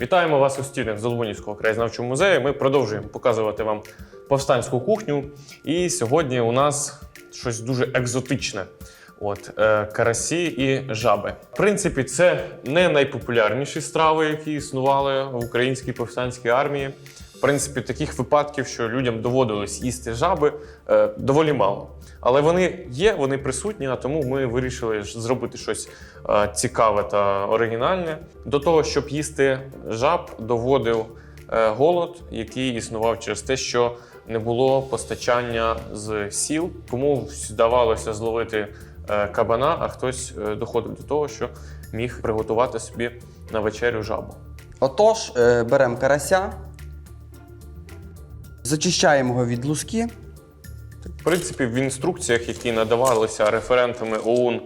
Вітаємо вас у стінах Золбунівського краєзнавчого музею. Ми продовжуємо показувати вам повстанську кухню. І сьогодні у нас щось дуже екзотичне. От е, карасі і жаби. В принципі, це не найпопулярніші страви, які існували в українській повстанській армії. Принципі, таких випадків, що людям доводилось їсти жаби, е, доволі мало. Але вони є, вони присутні, а тому ми вирішили зробити щось е, цікаве та оригінальне. До того, щоб їсти жаб, доводив е, голод, який існував через те, що не було постачання з сіл, кому вдавалося зловити кабана, а хтось доходив до того, що міг приготувати собі на вечерю жабу. Отож, беремо карася, зачищаємо його від луски. В принципі, в інструкціях, які надавалися референтами ОУН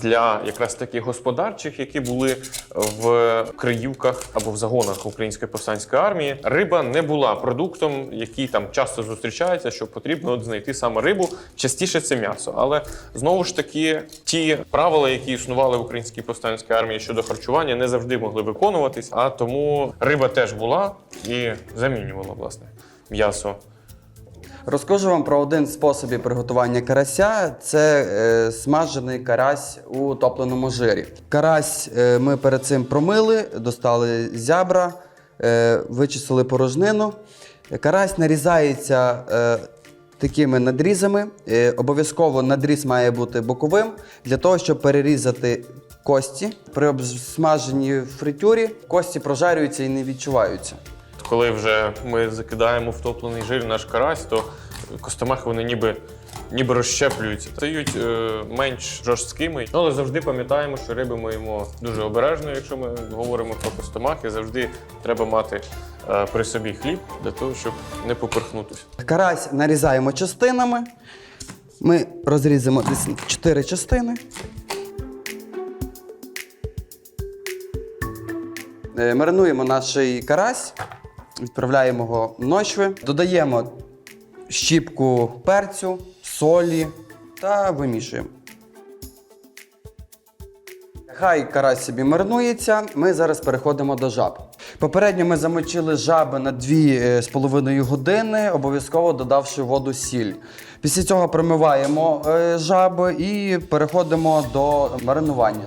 для якраз таких господарчих, які були в Криївках або в загонах Української повстанської армії, риба не була продуктом, який там часто зустрічається, що потрібно от знайти саме рибу. Частіше це м'ясо. Але знову ж таки, ті правила, які існували в українській повстанській армії щодо харчування, не завжди могли виконуватись. А тому риба теж була і замінювала власне м'ясо. Розкажу вам про один з приготування карася це е, смажений карась у топленому жирі. Карась е, ми перед цим промили, достали зябра, е, вичистили порожнину. Карась нарізається е, такими надрізами. Е, обов'язково надріз має бути боковим для того, щоб перерізати кості. При обсмаженні фритюрі кості прожарюються і не відчуваються. Коли вже ми закидаємо в топлений жир наш карась, то костомахи вони ніби, ніби розщеплюються, стають е, менш жорсткими. Але завжди пам'ятаємо, що риби ми їмо дуже обережно, якщо ми говоримо про костомахи. Завжди треба мати е, при собі хліб для того, щоб не поперхнутися. Карась нарізаємо частинами. Ми розрізаємо десь 4 частини. Е, Маринуємо наш карась, відправляємо його ночви, додаємо щіпку перцю, солі та вимішуємо. Хай карась собі маринується, ми зараз переходимо до жаб. Попередньо ми замочили жаби на 2,5 години, обов'язково додавши воду сіль. Після цього промиваємо е, жаби і переходимо до маринування.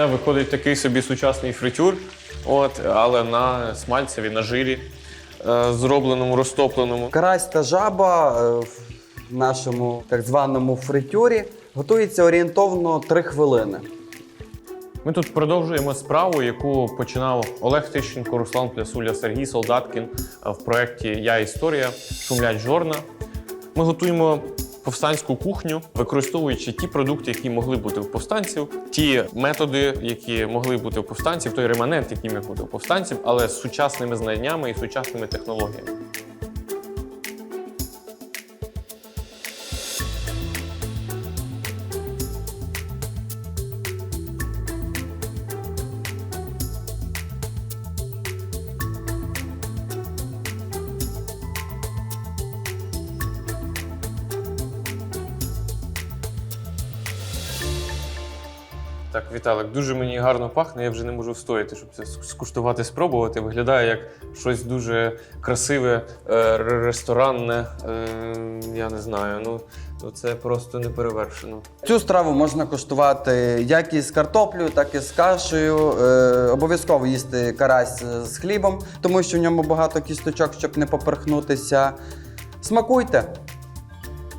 Та виходить такий собі сучасний фритюр, от, але на смальцеві, на жирі, е, зробленому, розтопленому. Карась та жаба е, в нашому так званому фритюрі готується орієнтовно 3 хвилини. Ми тут продовжуємо справу, яку починав Олег Тищенко, Руслан Плясуля, Сергій Солдаткін е, в проєкті Я історія шумлять жорна. Ми готуємо повстанську кухню, використовуючи ті продукти, які могли бути в повстанців, ті методи, які могли бути в повстанців, той реманент, який міг бути у повстанців, але з сучасними знаннями і сучасними технологіями. Так, Віталик, дуже мені гарно пахне, я вже не можу встояти, щоб це скуштувати, спробувати. Виглядає як щось дуже красиве, е, ресторанне. е, Я не знаю. Ну, ну це просто неперевершено. Цю страву можна куштувати як із картоплею, так і з кашею. Е, обов'язково їсти карась з хлібом, тому що в ньому багато кісточок, щоб не поперхнутися. Смакуйте!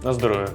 На здоров'я.